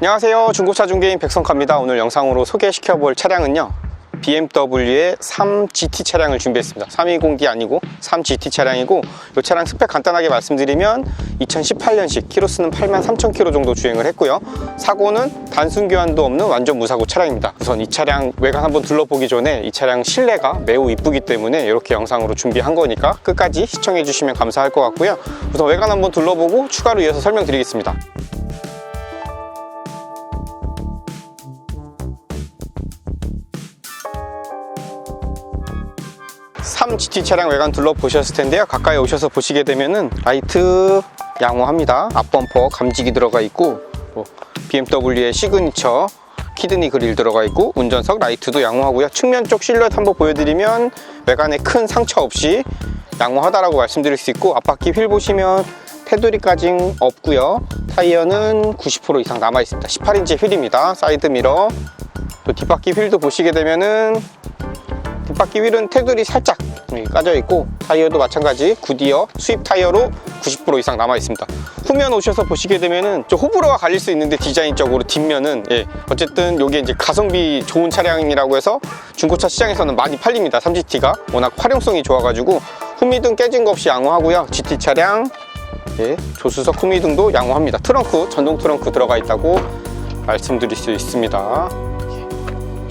안녕하세요. 중고차 중개인 백성카입니다. 오늘 영상으로 소개시켜 볼 차량은요. BMW의 3GT 차량을 준비했습니다. 320D 아니고 3GT 차량이고 이 차량 스펙 간단하게 말씀드리면 2018년식 키로수는 83,000km 정도 주행을 했고요. 사고는 단순 교환도 없는 완전 무사고 차량입니다. 우선 이 차량 외관 한번 둘러보기 전에 이 차량 실내가 매우 이쁘기 때문에 이렇게 영상으로 준비한 거니까 끝까지 시청해 주시면 감사할 것 같고요. 우선 외관 한번 둘러보고 추가로 이어서 설명드리겠습니다 3GT 차량 외관 둘러보셨을 텐데요. 가까이 오셔서 보시게 되면은 라이트 양호합니다. 앞범퍼 감지기 들어가 있고 뭐 BMW의 시그니처 키드니 그릴 들어가 있고 운전석 라이트도 양호하고요. 측면 쪽 실루엣 한번 보여드리면 외관에 큰 상처 없이 양호하다라고 말씀드릴 수 있고 앞바퀴 휠 보시면 테두리까지 없고요. 타이어는 90% 이상 남아 있습니다. 18인치 휠입니다. 사이드 미러. 또 뒷바퀴 휠도 보시게 되면은 뒷바퀴 휠은 테두리 살짝 까져 있고 타이어도 마찬가지 구디어 수입 타이어로 90% 이상 남아 있습니다. 후면 오셔서 보시게 되면은 좀 호불호가 갈릴 수 있는데 디자인적으로 뒷면은 예 어쨌든 이게 이제 가성비 좋은 차량이라고 해서 중고차 시장에서는 많이 팔립니다 3GT가. 워낙 활용성이 좋아가지고 후미등 깨진 거 없이 양호하고요. GT 차량 예, 조수석 후미등도 양호합니다. 트렁크 전동 트렁크 들어가 있다고 말씀드릴 수 있습니다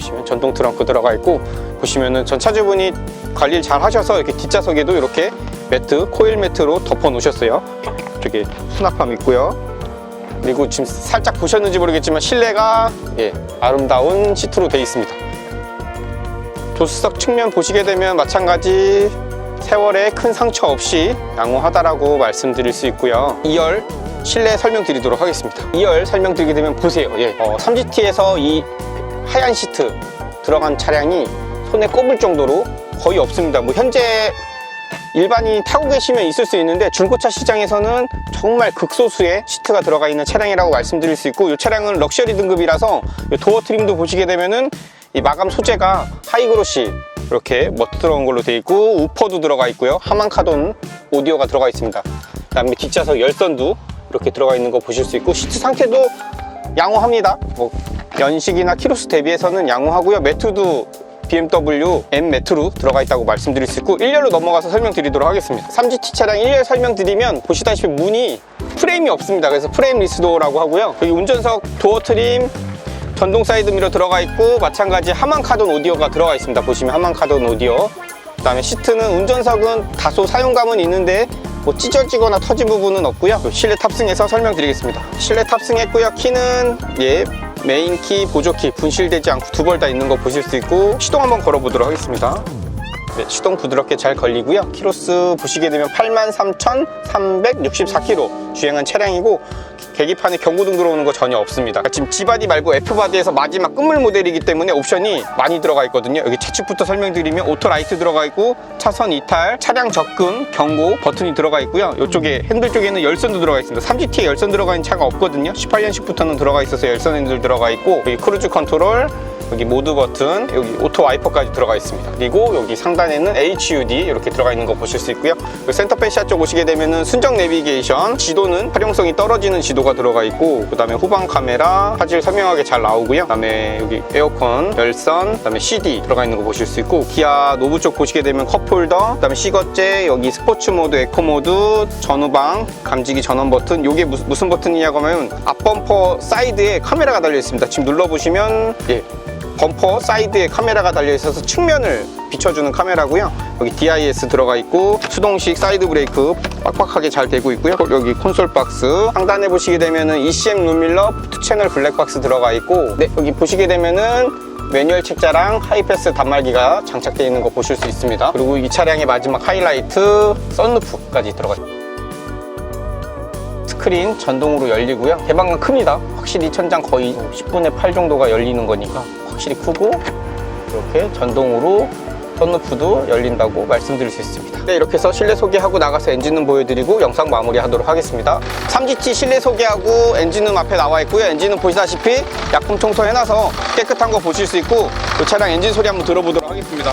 보시면 전동 트렁크 들어가 있고 보시면은 전 차주분이 관리를 잘 하셔서 이렇게 뒷좌석에도 이렇게 매트, 코일 매트로 덮어 놓으셨어요. 저기 수납함 있고요. 그리고 지금 살짝 보셨는지 모르겠지만 실내가 예, 아름다운 시트로 되어 있습니다. 조수석 측면 보시게 되면 마찬가지 세월에 큰 상처 없이 양호하다라고 말씀드릴 수 있고요. 2열 실내 설명드리도록 하겠습니다. 2열 설명드리게 되면 보세요. 예, 어, 3GT에서 이 하얀 시트 들어간 차량이 손에 꼽을 정도로 거의 없습니다. 뭐 현재 일반인이 타고 계시면 있을 수 있는데 중고차 시장에서는 정말 극소수의 시트가 들어가 있는 차량이라고 말씀드릴 수 있고 이 차량은 럭셔리 등급이라서 이 도어 트림도 보시게 되면은 이 마감 소재가 하이그로시 이렇게 멋스러운 걸로 되어 있고 우퍼도 들어가 있고요. 하만카돈 오디오가 들어가 있습니다. 그 다음에 뒷좌석 열선도 이렇게 들어가 있는 거 보실 수 있고 시트 상태도 양호합니다. 뭐 연식이나 키로수 대비해서는 양호하고요. 매트도 BMW M 매트로 들어가 있다고 말씀드릴 수 있고 1열로 넘어가서 설명드리도록 하겠습니다. 3GT 차량 1열 설명드리면 보시다시피 문이 프레임이 없습니다. 그래서 프레임 리스도어라고 하고요. 여기 운전석 도어 트림 전동 사이드 미러 들어가 있고 마찬가지 하만 카돈 오디오가 들어가 있습니다. 보시면 하만 카돈 오디오. 그 다음에 시트는 운전석은 다소 사용감은 있는데 뭐 찢어지거나 터진 부분은 없고요. 실내 탑승해서 설명드리겠습니다. 실내 탑승했고요. 키는 예 메인 키, 보조 키 분실되지 않고 두 벌 다 있는 거 보실 수 있고 시동 한번 걸어보도록 하겠습니다. 네, 시동 부드럽게 잘 걸리고요. 키로수 보시게 되면 83,364km 주행한 차량이고 계기판에 경고등 들어오는 거 전혀 없습니다. 지금 G바디 말고 F바디에서 마지막 끝물 모델이기 때문에 옵션이 많이 들어가 있거든요. 여기 차측부터 설명드리면 오토라이트 들어가 있고 차선 이탈, 차량 접근, 경고 버튼이 들어가 있고요. 이쪽에 핸들 쪽에는 열선도 들어가 있습니다. 3GT에 열선 들어가 있는 차가 없거든요. 18년식부터는 들어가 있어서 열선 핸들 들어가 있고 여기 크루즈 컨트롤 여기 모드 버튼, 여기 오토 와이퍼까지 들어가 있습니다. 그리고 여기 상단에는 HUD 이렇게 들어가 있는 거 보실 수 있고요. 여기 센터 페시아 쪽 오시게 되면은 순정 내비게이션, 지도는 활용성이 떨어지는 지도가 들어가 있고, 그 다음에 후방 카메라, 화질 선명하게 잘 나오고요. 그 다음에 여기 에어컨, 열선, 그 다음에 CD 들어가 있는 거 보실 수 있고, 기아 노브 쪽 보시게 되면 컵홀더, 그 다음에 시거제, 여기 스포츠 모드, 에코 모드, 전후방, 감지기 전원 버튼. 이게 무슨, 무슨 버튼이냐고 하면 앞 범퍼 사이드에 카메라가 달려 있습니다. 지금 눌러 보시면 예, 범퍼 사이드에 카메라가 달려 있어서 측면을 비춰주는 카메라고요. 여기 DIS 들어가 있고 수동식 사이드 브레이크 빡빡하게 잘 되고 있고요. 여기 콘솔 박스 상단에 보시게 되면은 ECM 룸밀러 투 채널 블랙박스 들어가 있고 네 여기 보시게 되면은 매뉴얼 책자랑 하이패스 단말기가 장착되어 있는 거 보실 수 있습니다. 그리고 이 차량의 마지막 하이라이트 썬루프까지 들어가 있습니다. 스크린 전동으로 열리고요. 개방은 큽니다. 확실히 천장 거의 10분의 8 정도가 열리는 거니까 확실히 크고 이렇게 전동으로 썬루프도 열린다고 말씀드릴 수 있습니다. 네, 이렇게 해서 실내 소개하고 나가서 엔진룸 보여드리고 영상 마무리 하도록 하겠습니다. 3GT 실내 소개하고 엔진룸 앞에 나와 있고요. 엔진은 보시다시피 약품 청소 해놔서 깨끗한 거 보실 수 있고 이 차량 엔진 소리 한번 들어보도록 하겠습니다.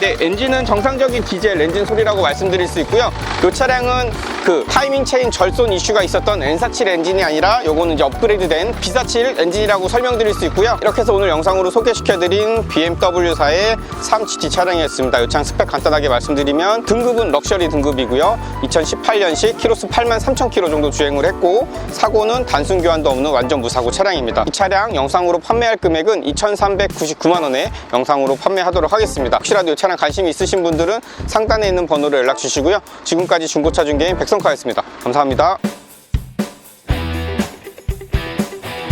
네, 엔진은 정상적인 디젤 엔진 소리라고 말씀드릴 수 있고요. 이 차량은 그 타이밍 체인 절손 이슈가 있었던 N47 엔진이 아니라 요거는 이제 업그레이드된 B47 엔진이라고 설명드릴 수 있고요. 이렇게 해서 오늘 영상으로 소개시켜드린 BMW사의 3GT 차량이었습니다. 이 차량 스펙 간단하게 말씀드리면 등급은 럭셔리 등급이고요. 2018년식 키로수 8만 3천 킬로 정도 주행을 했고 사고는 단순 교환도 없는 완전 무사고 차량입니다. 이 차량 영상으로 판매할 금액은 2,399만 원에 영상으로 판매하도록 하겠습니다. 혹시라도 이 차량 관심이 있으신 분들은 상단에 있는 번호로 연락 주시고요. 지금까지 중고차 중개인 백성 카였습니다. 감사합니다.